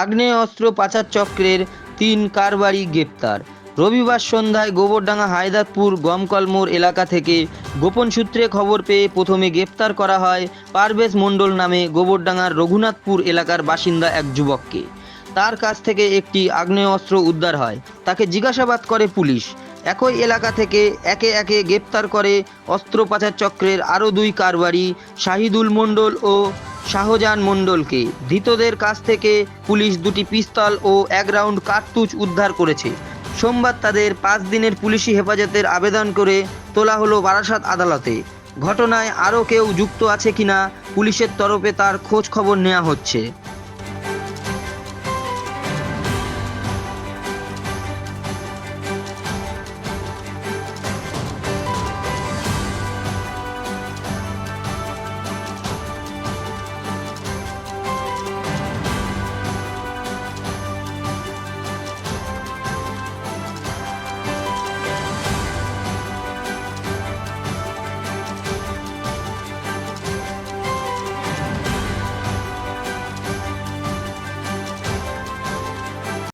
আগ্নেয় অস্ত্র পাচার চক্রের তিন কারবারি গ্রেপ্তার। রবিবার সন্ধ্যায় গোবরডাঙ্গা হায়দারপুর গমকলমোর এলাকা থেকে গোপন সূত্রে খবর পেয়ে প্রথমে গ্রেপ্তার করা হয় পারভেজ মণ্ডল নামে গোবরডাঙ্গার রঘুনাথপুর এলাকার বাসিন্দা এক যুবককে। তার কাছ থেকে একটি আগ্নেয় অস্ত্র উদ্ধার হয়। তাকে জিজ্ঞাসাবাদ করে পুলিশ। একই এলাকা থেকে একে একে গ্রেপ্তার করে অস্ত্র পাচার চক্রের আরও দুই কারবারি শাহিদুল মণ্ডল ও শাহজাহান মণ্ডলকে। ধৃতদের কাছ থেকে পুলিশ দুটি পিস্তল ও এক রাউন্ড কার্তুজ উদ্ধার করেছে। সোমবার তাদের পাঁচ দিনের পুলিশি হেফাজতের আবেদন করে তোলা হলো বারাসাত আদালতে। ঘটনায় আরও কেউ যুক্ত আছে কিনা পুলিশের তরফে তার খোঁজ খবর নেওয়া হচ্ছে।